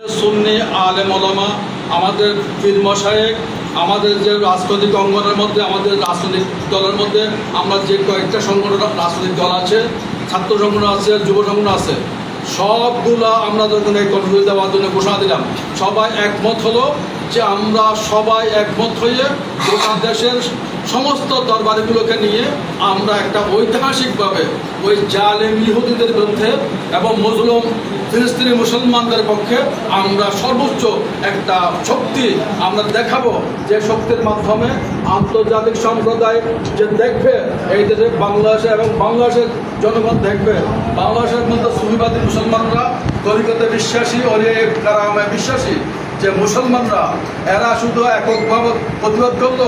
সুন্নি আলেম আমাদের পীর মশায়েক আমাদের যে রাজনৈতিক অঙ্গনের মধ্যে, আমাদের রাজনৈতিক দলের মধ্যে আমরা যে কয়েকটা সংগঠন, রাজনৈতিক দল আছে, ছাত্র সংগঠন আছে, যুব সংগঠন আছে, সবগুলা আমরা যখন এই কন্ট্রোল দেওয়ার জন্য ঘোষণা দিলাম, সবাই একমত হলো যে আমরা সবাই একমত হয়ে গোটা দেশের সমস্ত দরবারগুলোকে নিয়ে আমরা একটা ঐতিহাসিকভাবে ওই জালেম ইহুদিদের বিরুদ্ধে এবং মজলুম ফিলিস্তিনি মুসলমানদের পক্ষে আমরা সর্বোচ্চ একটা শক্তি আমরা দেখাবো যে শক্তির মাধ্যমে আন্তর্জাতিক সম্প্রদায় যে দেখবে এই দেশে বাংলাদেশে এবং বাংলাদেশের জনগণ দেখবে। বাংলাদেশের মধ্যে সুবিবাদী মুসলমানরা তরিকতে বিশ্বাসী, অলিয়ে কারামে বিশ্বাসী। যে মুসলমানরা, এরা শুধু এককভাবে প্রতিবাদ করল,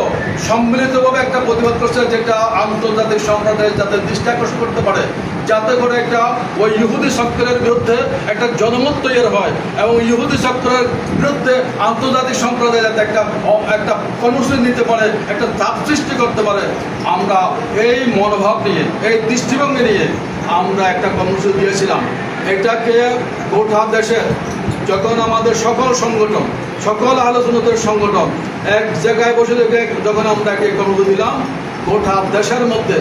সম্মিলিতভাবে একটা প্রতিবাদ করছে যেটা আন্তর্জাতিক সম্প্রদায় যাতে দৃষ্টি আকর্ষণ করতে পারে, যাতে করে একটা ওই ইহুদি চক্রের বিরুদ্ধে একটা জনমত তৈরি হয় এবং ইহুদি চক্রের বিরুদ্ধে আন্তর্জাতিক সম্প্রদায় যাতে একটা একটা কর্মসূচি নিতে পারে, একটা চাপ সৃষ্টি করতে পারে। আমরা এই মনোভাব নিয়ে, এই দৃষ্টিভঙ্গি নিয়ে আমরা একটা কর্মসূচি দিয়েছিলাম। এটাকে গোটা দেশের যখন আমাদের সকল সংগঠন, সকল আলোচনাদের সংগঠন এক জায়গায় বসে থেকে যখন আমরা একে কর্মসূচি দিলাম, গোটা দেশের মধ্যে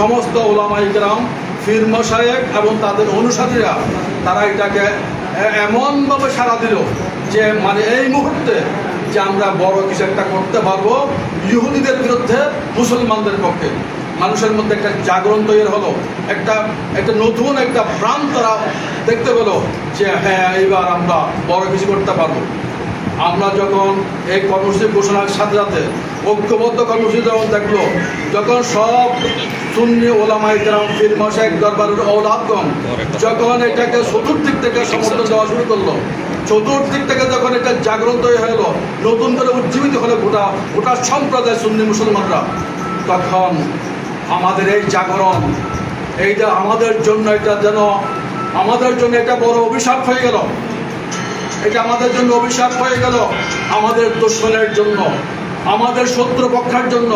সমস্ত ওলামাইকরাম ফির মশায়েক এবং তাদের অনুসারীরা, তারা এটাকে এমনভাবে সাড়া দিল যে মানে এই মুহূর্তে যে আমরা বড় কিছু একটা করতে পারব ইহুদিদের বিরুদ্ধে, মুসলমানদের পক্ষে। মানুষের মধ্যে একটা জাগরণ তৈরি হলো, একটা একটা নতুন একটা প্রাণ তারা দেখতে পেল যে হ্যাঁ এইবার আমরা বড় কিছু করতে পারব। আমরা যখন এই কর্মসূচি ঘোষণার সাথে সাথে ঐক্যবদ্ধ কর্মসূচি যখন দেখল, যখন সব শূন্য ওলামাই গ্রাম ফির মশাইক দরবারের ঔলাদগণ যখন এটাকে চতুর্দিক থেকে সমর্থন দেওয়া শুরু করল, চতুর্দিক থেকে যখন এটা জাগ্রত হয়ে হলো, নতুন করে উজ্জীবিত হলো গোটা গোটা সম্প্রদায় সুন্নি মুসলমানরা, তখন আমাদের এই জাগরণ, এইটা আমাদের জন্য এটা যেন, আমাদের জন্য এটা বড় অভিশাপ হয়ে গেল। এটা আমাদের জন্য অভিশাপ হয়ে গেল আমাদের দুশ্মনের জন্য, আমাদের শত্রু পক্ষের জন্য।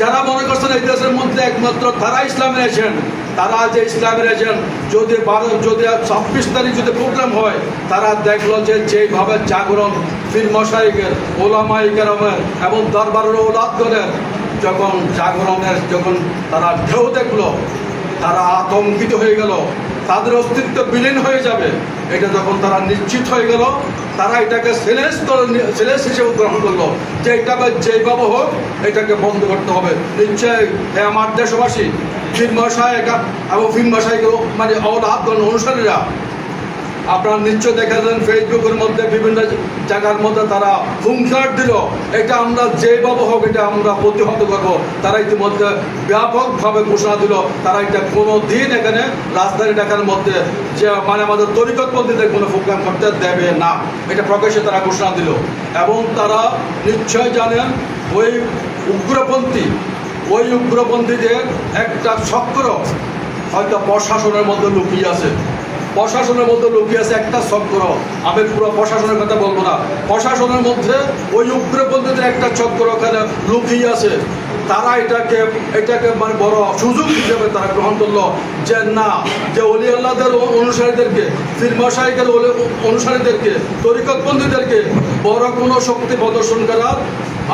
যারা মনে করছেন এই দেশের মধ্যে একমাত্র তারা ইসলাম এজেন্ট তারা যে ইসলাম এজেন্ট যদি বারো, যদি ছাব্বিশ তারিখ যদি প্রোগ্রাম হয়, তারা দেখল যে যেভাবে জাগরণ ফির মশাইকের ওলামাই কেরামের এবং দরবারের ওলাদগণের যখন জাগরণের যখন তারা ঢেউ দেখল, তারা আতঙ্কিত হয়ে গেল, তাদের অস্তিত্ব বিলীন হয়ে যাবে। এটা যখন তারা নিশ্চিত হয়ে গেল, তারা এটাকে সেলেস সেলেস হিসেবে গ্রহণ করল। যে এটাকে যেইভাবে হোক, এটাকে বন্ধ করতে হবে। নিশ্চয় হে আমার দেশবাসী ফিল্ম সাহেব এবং ফিল্ম সাহেব মানে অলাভগণ অনুসারীরা আপনারা নিশ্চয় দেখেছেন, ফেসবুকের মধ্যে বিভিন্ন জায়গার মধ্যে তারা হুঙ্কার দিল। এটা আমরা যেভাবে হোক এটা আমরা প্রতিহত করব। তারা ইতিমধ্যে ব্যাপকভাবে ঘোষণা দিল। তারা এটা কোনো দিন এখানে রাজধানী ঢাকার মধ্যে যে মানে আমাদের তরিকতপন্থীদের কোনো প্রোগ্রাম করতে দেবে না। এটা প্রকাশ্যে তারা ঘোষণা দিল। এবং তারা নিশ্চয় জানেন, ওই উগ্রপন্থী, ওই উগ্রপন্থীদের একটা চক্র হয়তো প্রশাসনের মধ্যে লুকিয়ে আছে। প্রশাসনের মধ্যে লুকিয়ে আছে একটা চক্র আমি পুরো প্রশাসনের কথা বলব না। প্রশাসনের মধ্যে ওই উগ্রপন্থীদের একটা চক্র ওখানে লুকিয়ে আছে। তারা এটাকে এটাকে মানে বড় সুযোগ হিসেবে তারা গ্রহণ করল যে না, যে অলি আল্লাহদের অনুসারীদেরকে ফিরমাশাহিকের অনুসারীদেরকে তরিকতবন্দীদেরকে বড় কোনো শক্তি প্রদর্শন করার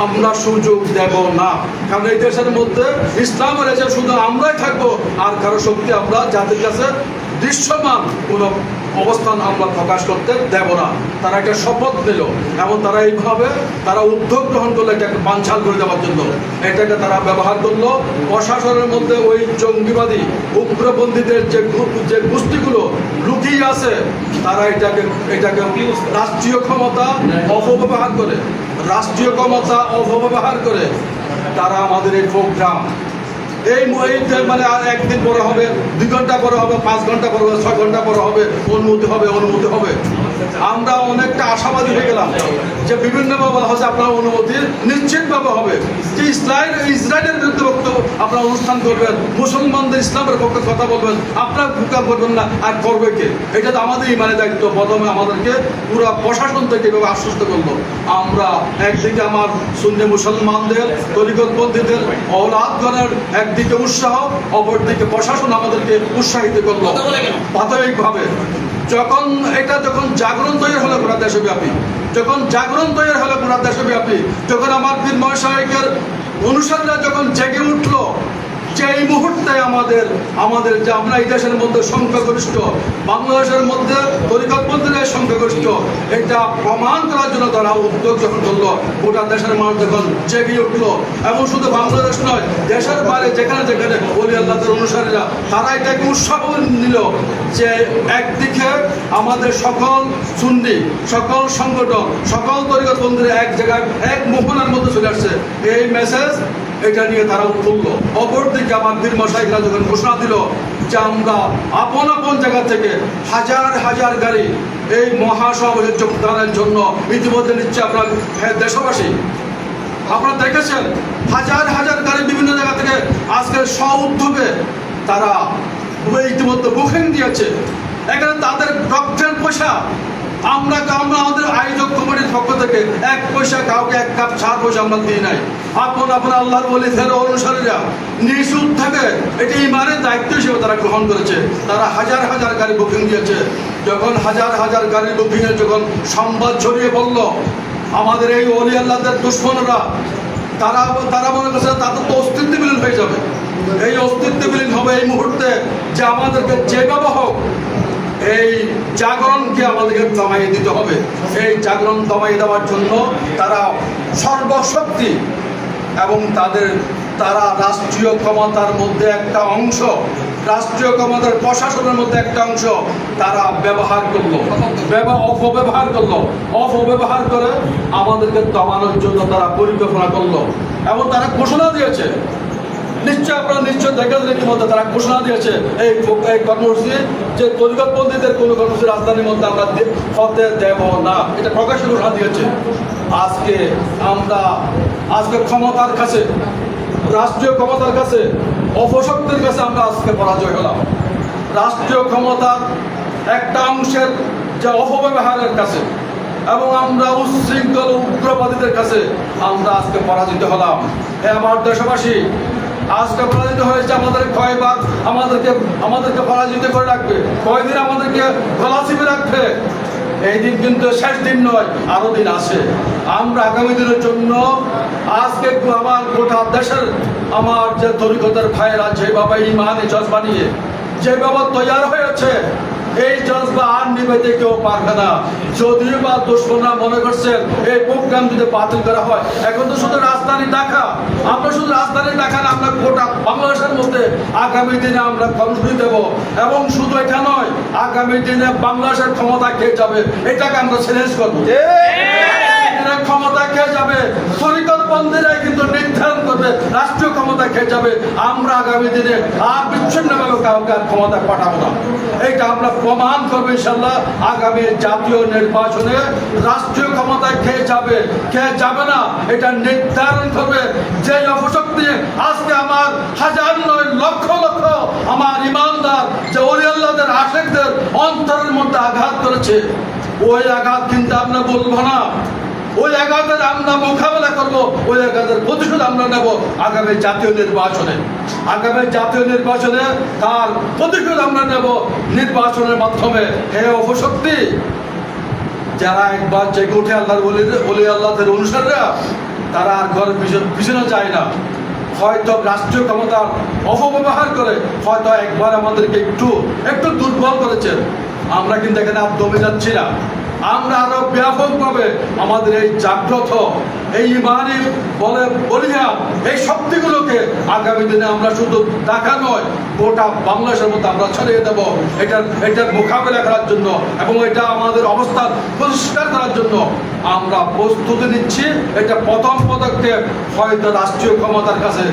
আমরা সুযোগ দেব না। কারণ এই দেশের মধ্যে ইসলামের এসে শুধু আমরাই থাকব, আর কারও শক্তি আমরা যাদের কাছে দৃশ্যমান কোনো অবস্থান আমরা প্রকাশ করতে দেব না। তারা একটা শপথ নিল এবং তারা এইভাবে তারা উদ্যোগ গ্রহণ করল এটাকে বাঞ্ছাল করে দেওয়ার জন্য। এটাকে তারা ব্যবহার করল। প্রশাসনের মধ্যে ওই জঙ্গিবাদী, উগ্রপন্থীদের যে যে গোষ্ঠীগুলো লুকিয়ে আছে, তারা এটাকে এটাকে রাষ্ট্রীয় ক্ষমতা অপব্যবহার করে। রাষ্ট্রীয় ক্ষমতা অপব্যবহার করে। তারা আমাদের এই প্রোগ্রাম এই মানে আর একদিন পরে হবে, দুই ঘণ্টা পরে হবে, পাঁচ ঘণ্টা পরে হবে, ছয় ঘণ্টা পরে হবে, অনুমতি হবে অনুমতি হবে। আমরা অনেকটা আশাবাদী হয়ে গেলাম যে বিভিন্নভাবে বলা হচ্ছে আপনার অনুমতি নিশ্চিতভাবে হবে। যে ইসরায়েল ইসরায়েলের বিরুদ্ধে বক্তব্য আপনারা অনুষ্ঠান করবেন মুসলমানদের ইসলামের পক্ষে কথা বলবেন আপনার ভূকা করবেন না আর করবে কে? এটা তো আমাদের ইমানের দায়িত্ব। প্রথমে আমাদেরকে পুরো প্রশাসন থেকে এভাবে আশ্বস্ত করল। আমরা একদিকে আমার শূন্য মুসলমানদের তরিকতপন্থীদের অলাদগণের একদিকে উৎসাহ অপরদিকে প্রশাসন আমাদেরকে উৎসাহিত করল। প্রাথমিকভাবে যখন এটা যখন জাগরণ তৈরি হলো গোটা দেশব্যাপী, যখন জাগরণ তৈরি হলো গোটা দেশব্যাপী, যখন আমার পীর মহাশয়কের অনুসারীরা যখন জেগে উঠল যে এই মুহূর্তে আমাদের আমাদের যে আমরা এই দেশের মধ্যে সংখ্যাগরিষ্ঠ, বাংলাদেশের মধ্যে তরিকতপন্থীদের সংখ্যাগরিষ্ঠ, এটা প্রমাণ করার জন্য তারা উদ্যোগ যখন করল। গোটা দেশের মানুষ যখন জেগে উঠল, এবং শুধু বাংলাদেশ নয়, দেশের বাইরে যেখানে যেখানে অলি আল্লাহদের অনুসারীরা, তারা এটাকে উৎসাহ নিল যে একদিকে আমাদের সকল সুন্নি, সকল সংগঠন সকল তরিকতপন্থীরা এক জায়গায়, এক মোহনার মধ্যে চলে আসছে। এই মেসেজ এটা নিয়ে তারা তুললো অপরদিকে আমার বীর মশাইরা যখন ঘোষণা দিল যে আমরা আপন আপন জায়গা থেকে হাজার হাজার গাড়ি এই মহাসমাবেশে যোগদানের জন্য ইতিমধ্যে নিচ্ছে আপনার হ্যাঁ, দেশবাসী। আপনারা দেখেছেন? হাজার হাজার গাড়ি বিভিন্ন জায়গা থেকে আজকে স্ব উদ্যোগে তারা ইতিমধ্যে বুকিং দিয়েছে। এখানে তাদের রক্তের পয়সা আমরা আমরা আমাদের আয়োজক কমিটির পক্ষ থেকে এক পয়সা, কাউকে এক কাপ চা পয়সা আমরা দিই নাই। আপন আপন আল্লাহর বলি ফের অনুসারীরা নিঃসুদ থেকে। এটি ইমানের দায়িত্ব হিসেবে তারা গ্রহণ করেছে। তারা হাজার হাজার গাড়ি বুকিং দিয়েছে। যখন হাজার হাজার গাড়ি বুকিংয়ে যখন সংবাদ ছড়িয়ে পড়ল, আমাদের এই অলি আল্লাহদের দুশ্মনরা, তারা তারা মনে করছে তাদের তো অস্তিত্ব বিলীন হয়ে যাবে। এই অস্তিত্ব বিলীন হবে এই মুহূর্তে যে আমাদেরকে যেভাবে হোক এই জাগরণকে আমাদেরকে দমাইয়ে দিতে হবে। এই জাগরণ দমাইয়ে দেওয়ার জন্য তারা সর্বশক্তি এবং তাদের, তারা রাষ্ট্রীয় ক্ষমতার মধ্যে একটা অংশ, রাষ্ট্রীয় ক্ষমতার প্রশাসনের মধ্যে একটা অংশ তারা ব্যবহার করল। অপব্যবহার করল। অপব্যবহার করে আমাদেরকে দমানোর জন্য তারা পরিকল্পনা করল এবং তারা ঘোষণা দিয়েছে নিশ্চয় আপনারা নিশ্চয় দেখেছেন ইতিমধ্যে তারা ঘোষণা দিয়েছে এই এই কর্মসূচি যে তরিকতপন্থীদের কোনো কর্মসূচি রাজধানীর মধ্যে আমরা হতে দেব না। এটা প্রকাশ্যে ঘোষণা দিয়েছে। আজকে আমরা আজকে ক্ষমতার কাছে, রাষ্ট্রীয় ক্ষমতার কাছে, অপশক্তির কাছে আমরা আজকে পরাজয় হলাম। রাষ্ট্রীয় ক্ষমতার একটা অংশের যে অপব্যবহারের কাছে এবং আমরা উচ্ছৃঙ্খল উগ্রবাদীদের কাছে আমরা আজকে পরাজিত হলাম। হে আমার দেশবাসী আজকে পরাজিত হয়েছে আমাদের কয়বার আমাদেরকে আমাদেরকে পরাজিত করে রাখবে। কয়দিন আমাদেরকে চিপে রাখবে? এই দিন কিন্তু শেষ দিন নয়, আরও দিন আসে আমরা আগামী দিনের জন্য আজকে আমার গোটা দেশের আমার যে তরিকতার ভাইয়েরা যেভাবে ইমান জজবা নিয়ে বাবা তৈয়ার হয়েছে এই জজবা আর নিবেতে কেউ পারবে না। যদিও বা দুশ্মনরা মনে করছেন এই প্রোগ্রাম যদি বাতিল করা হয় এখন তো শুধু রাজধানী ঢাকা। আমরা শুধু রাজধানী ঢাকা না আমরা গোটা বাংলাদেশের মধ্যে আগামী দিনে আমরা কর্মসূচি দেব। এবং শুধু এটা নয় আগামী দিনে বাংলাদেশের ক্ষমতা কে যাবে এটাকে আমরা চ্যালেঞ্জ করব। ক্ষমতা খেয়ে যাবে। পরিকল্পনদের কিন্তু নির্ধারণ করবে, রাষ্ট্রীয় ক্ষমতা খেয়ে যাবে। আমরা আগামী দিনে আর বিচ্ছিন্নভাবে কাউকে আর ক্ষমতা পাঠাবো না। এইটা আমরা প্রমাণ করব ইনশাল্লাহ আগামী জাতীয় নির্বাচনে রাষ্ট্রীয় ক্ষমতা খেয়ে যাবে। খেয়ে যাবে না, এটা নির্ধারণ করবে। যে অপশক্তি আজকে আমার হাজার নয় লক্ষ লক্ষ আমার ইমানদার, যে ওলিয়াল্লাদের, আশেকদের অন্তরের মধ্যে আঘাত করেছে, ওই আঘাত কিন্তু আমরা বলব না। ওই আঘাতের আমরা মোকাবেলা করব, ওই আঘাতের প্রতিশোধ আমরা নেব আগামী জাতীয় নির্বাচনে। আগামী জাতীয় নির্বাচনে তার প্রতিশোধ আমরা নেব নির্বাচনের মাধ্যমে। হে অপশক্তি, যারা একবার জেগে উঠে আল্লাহর বলি আল্লাহদের অনুসারীরা, তারা আর ঘর পিছন- যায় না। হয়তো রাষ্ট্রীয় ক্ষমতার অপব্যবহার করে, হয়তো একবার আমাদেরকে একটু একটু দুর্বল করেছেন আমরা কিন্তু এখানে আর দমে যাচ্ছি না। আমরা আরও ব্যাপকভাবে আমাদের এই জাগ্রত, এই ইমানি বলে বলিয়া এই শক্তিগুলোকে আগামী দিনে আমরা শুধু দেখা নয়, গোটা বাংলাদেশের মধ্যে আমরা ছড়িয়ে দেব। এটার এটার মোকাবেলা করার জন্য এবং এটা আমাদের অবস্থান পরিষ্কার করার জন্য আমরা প্রস্তুতি নিচ্ছি। এটা প্রথম পদক্ষেপ হয়তো রাষ্ট্রীয় ক্ষমতার কাছে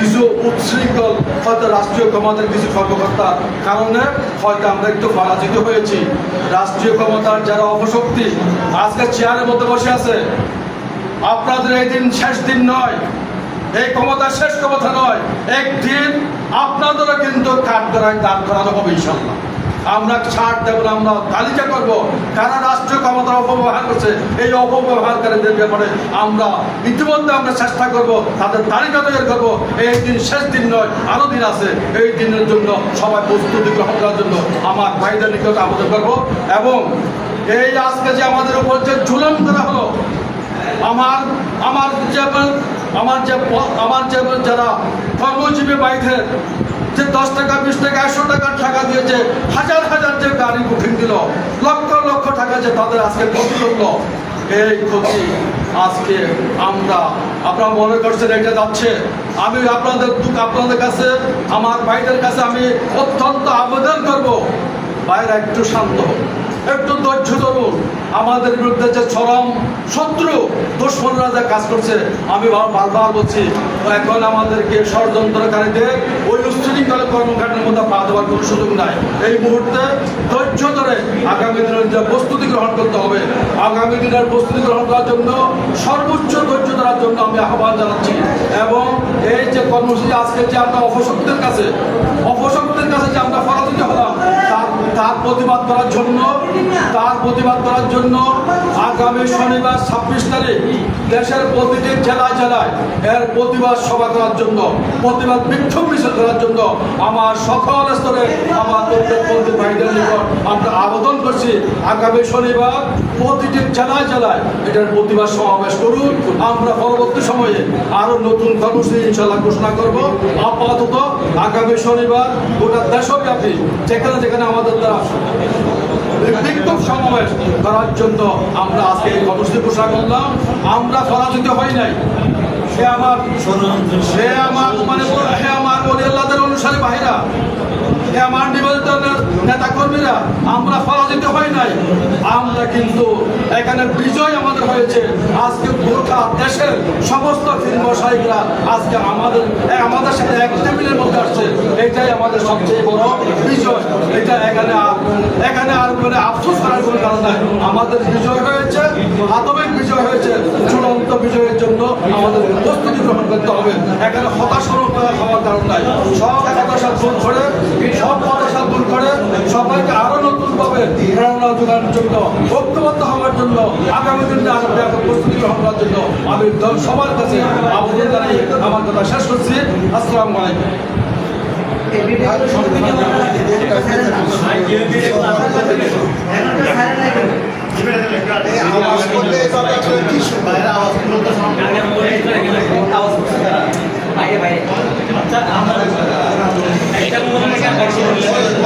কিছু উচ্ছৃঙ্খল হয়তো রাষ্ট্রীয় ক্ষমতার কিছু কর্মকর্তার কারণে হয়তো আমরা একটু পরাজিত হয়েছি। রাষ্ট্রীয় ক্ষমতার যারা অপশক্তি, আজকে চেয়ারের মধ্যে বসে আছে। আপনাদের এই দিন শেষ দিন নয়, এই ক্ষমতা শেষ ক্ষমতা নয়, একদিন আপনাদেরও কিন্তু কাঠ করায় দান করানো হবে ইনশাল্লাহ আমরা ছাড় দেবো না, আমরা তালিকা করব। কারা রাষ্ট্রীয় ক্ষমতা অপব্যবহার করছে, এই অপব্যবহারকারীদের ব্যাপারে আমরা ইতিমধ্যে আমরা চেষ্টা করব, তাদের তালিকা তৈরি করব। এই দিন শেষ দিন নয়, আরও দিন আছে। এই দিনের জন্য সবাই প্রস্তুতি গ্রহণ করার জন্য আমার ভাইদের নিকট আবেদন করব এবং এই আজকে যে আমাদের উপর যে ঝুলন করা হলো, আমার আমার যে আমার যে আমার যে যারা কর্মজীবী বাইদের যে দশ টাকা, বিশ টাকা, একশো টাকার টাকা দিয়েছে, হাজার হাজার যে গাড়ি বুকিং দিল, লক্ষ লক্ষ টাকা যে তাদের আজকে ক্ষতি করল। এই ক্ষতি আজকে আমরা, আপনারা মনে করছেন এটা যাচ্ছে। আমি আপনাদের দুঃখ আপনাদের কাছে, আমার ভাইদের কাছে আমি অত্যন্ত আবেদন করব। বাইরে একটু শান্ত হোক। একটু ধৈর্য ধরুন। আমাদের বিরুদ্ধে যে চরম শত্রু দুশ্মনরা যে কাজ করছে, আমি বারবার বলছি, এখন আমাদেরকে ষড়যন্ত্রকারীদের ওই কর্মকাণ্ডের মধ্যে পা দেওয়ার কোনো সুযোগ নাই। এই মুহূর্তে ধৈর্য ধরে আগামী দিনের যে প্রস্তুতি গ্রহণ করতে হবে, আগামী দিনের প্রস্তুতি গ্রহণ করার জন্য সর্বোচ্চ ধৈর্য ধরার জন্য আমি আহ্বান জানাচ্ছি। এবং এই যে কর্মসূচি আজকে যে আমরা অপশক্তির কাছে অপশক্তির কাছে যে আমরা পরাজিত হলাম তার প্রতিবাদ করার জন্য, তার প্রতিবাদ করার জন্য আগামী শনিবার ছাব্বিশ তারিখ দেশের প্রতিটি জেলায় জেলায় এর প্রতিবাদ সভা করার জন্য, প্রতিবাদ বিক্ষোভ মিছিল করার জন্য আমার সকল স্তরে আমার ভাইদের নিকট আমরা আবেদন করছি। আগামী শনিবার প্রতিটি জেলায় জেলায় এটার প্রতিবাদ সমাবেশ করুন। আমরা পরবর্তী সময়ে আরও নতুন কর্মসূচি ইনশাল্লাহ ঘোষণা করব। আপাতত আগামী শনিবার গোটা দেশব্যাপী যেখানে যেখানে আমাদের দ্বারা বিক্ষোভ সমাবেশ করার জন্য আমরা আজকে এই কর্মসূচি ঘোষণা করলাম। আমরা পরাজিত হই নাই। সে আমার সে আমার মানে সে আমার অনুসারী বাহিরা সে আমার নিবেদিত নেতা কর্মীরা আমরা পরাজিত হই নাই। আমরা কিন্তু এখানে বিজয় আমাদের হয়েছে। আজকে গোটা দেশের সমস্ত ফিল্ম ব্যবসায়ীরা আজকে আমাদের আমাদের সাথে এক টেবিলের মধ্যে আসছে। আমাদের সবচেয়ে বড় বিজয়। এটা এখানে এখানে আর মানে আফসোস করার কোনো কারণ নাই। আমাদের বিজয় হয়েছে আতবিক বিজয় হয়েছে, চূড়ান্ত বিজয়ের জন্য আমাদের প্রস্তুতি গ্রহণ করতে হবে। এখানে হতাশা হওয়ার কারণ নাই। সব হতাশা দূর করে সব হতাশা দূর করে, সবাইকে আরও নতুন ভাবে প্রেরণা যোগানোর জন্য, ঐক্যবদ্ধ হওয়ার জন্য, আগামী দিনে আরও ব্যাপক প্রস্তুতি গ্রহণ করার জন্য আমি সবার কাছে আবেদন জানাই। আমার কথা শেষ করছি। আসসালামু আলাইকুম আওয়াজ করলে কথা কি শুনবে বাইরে বাইরে। আচ্ছা আমরা